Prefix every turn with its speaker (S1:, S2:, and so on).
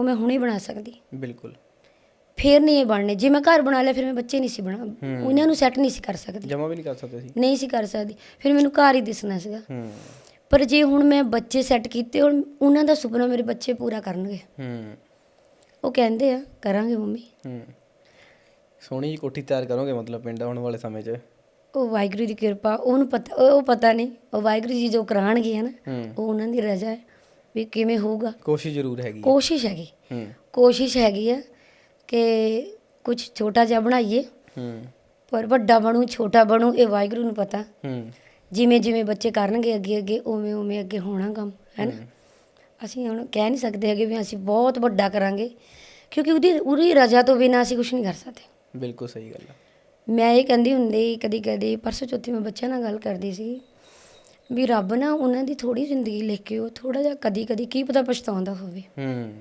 S1: ਉਹ ਮੈਂ ਹੁਣੇ ਬਣਾ ਸਕਦੀ।
S2: ਬਿਲਕੁਲ।
S1: ਫੇਰ ਨਹੀਂ ਇਹ ਬਣਨੇ। ਜੇ ਮੈਂ ਘਰ ਬਣਾ ਲਿਆ ਫਿਰ ਮੈਂ ਬੱਚੇ ਨਹੀਂ ਸੀ ਬਣਾ ਉਹਨਾਂ ਨੂੰ ਸੈੱਟ ਨਹੀਂ ਸੀ ਕਰ ਸਕਦੀ।
S2: ਜਮਾ ਵੀ ਨਹੀਂ ਕਰ ਸਕਦੇ ਸੀ
S1: ਨਹੀਂ ਸੀ ਕਰ ਸਕਦੀ। ਫਿਰ ਮੈਨੂੰ ਘਰ ਹੀ ਦਿਸਣਾ ਸੀਗਾ। ਪਰ ਜੇ ਹੁਣ ਮੈਂ ਬੱਚੇ ਸੈੱਟ ਕੀਤੇ ਹੁਣ ਉਹਨਾਂ ਦਾ ਸੁਪਨਾ ਮੇਰੇ ਬੱਚੇ ਪੂਰਾ ਕਰਨਗੇ।
S2: ਹੂੰ।
S1: ਉਹ ਕਹਿੰਦੇ ਆ ਕਰਾਂਗੇ ਮੰਮੀ।
S2: ਹੂੰ। ਸੋਹਣੀ ਜਿਹੀ ਕੋਠੀ ਤਿਆਰ ਕਰੋਗੇ ਮਤਲਬ ਪਿੰਡ ਆਉਣ ਵਾਲੇ ਸਮੇਂ 'ਚ।
S1: ਉਹ ਵਾਹਿਗੁਰੂ ਦੀ ਕਿਰਪਾ ਉਹਨੂੰ ਪਤਾ ਉਹ ਪਤਾ ਨਹੀਂ। ਉਹ ਵਾਹਿਗੁਰੂ ਜੀ ਜੋ ਕਰਾਣਗੇ ਹੈ ਨਾ
S2: ਹੂੰ।
S1: ਉਹ ਉਹਨਾਂ ਦੀ ਰਜ਼ਾ ਹੈ। ਵੀ ਕਿਵੇਂ ਹੋਊਗਾ।
S2: ਕੋਸ਼ਿਸ਼ ਜ਼ਰੂਰ ਹੈਗੀ ਹੈ।
S1: ਕੋਸ਼ਿਸ਼ ਹੈਗੀ।
S2: ਹੂੰ।
S1: ਕੋਸ਼ਿਸ਼ ਹੈਗੀ ਆ ਕਿ ਕੁਝ ਛੋਟਾ ਜਿਹਾ ਬਣਾਈਏ।
S2: ਹੂੰ।
S1: ਪਰ ਵੱਡਾ ਬਣੂ ਛੋਟਾ ਬਣੂ ਇਹ ਵਾਹਿਗੁਰੂ ਨੂੰ ਪਤਾ।
S2: ਹੂੰ।
S1: ਜਿਵੇਂ ਜਿਵੇਂ ਬੱਚੇ ਕਰਨਗੇ ਅੱਗੇ ਅੱਗੇ ਉਵੇਂ ਉਵੇਂ ਅੱਗੇ ਹੋਣਾ ਕੰਮ ਹੈ ਨਾ? ਅਸੀਂ ਹੁਣ ਕਹਿ ਨਹੀਂ ਸਕਦੇ ਹੈਗੇ ਵੀ ਅਸੀਂ ਬਹੁਤ ਵੱਡਾ ਕਰਾਂਗੇ ਕਿਉਂਕਿ ਉਹਦੀ ਉਹਦੀ ਰਜ਼ਾ ਤੋਂ ਬਿਨਾਂ ਅਸੀਂ ਕੁਝ ਨਹੀਂ ਕਰ ਸਕਦੇ।
S2: ਬਿਲਕੁਲ ਸਹੀ ਗੱਲ ਹੈ
S1: ਮੈਂ ਇਹ ਕਹਿੰਦੀ ਹੁੰਦੀ ਕਦੀ ਕਦੀ ਪਰਸੋਂ ਚੌਥੀ ਮੈਂ ਬੱਚਿਆਂ ਨਾਲ ਗੱਲ ਕਰਦੀ ਸੀ ਵੀ ਰੱਬ ਨਾ ਉਹਨਾਂ ਦੀ ਥੋੜੀ ਜ਼ਿੰਦਗੀ ਲਿਖ ਕੇ ਉਹ ਥੋੜਾ ਜਿਹਾ ਕਦੀ ਕਦੀ ਕੀ ਪਤਾ ਪਛਤਾਉਂਦਾ ਹੋਵੇ।
S2: ਹੂੰ।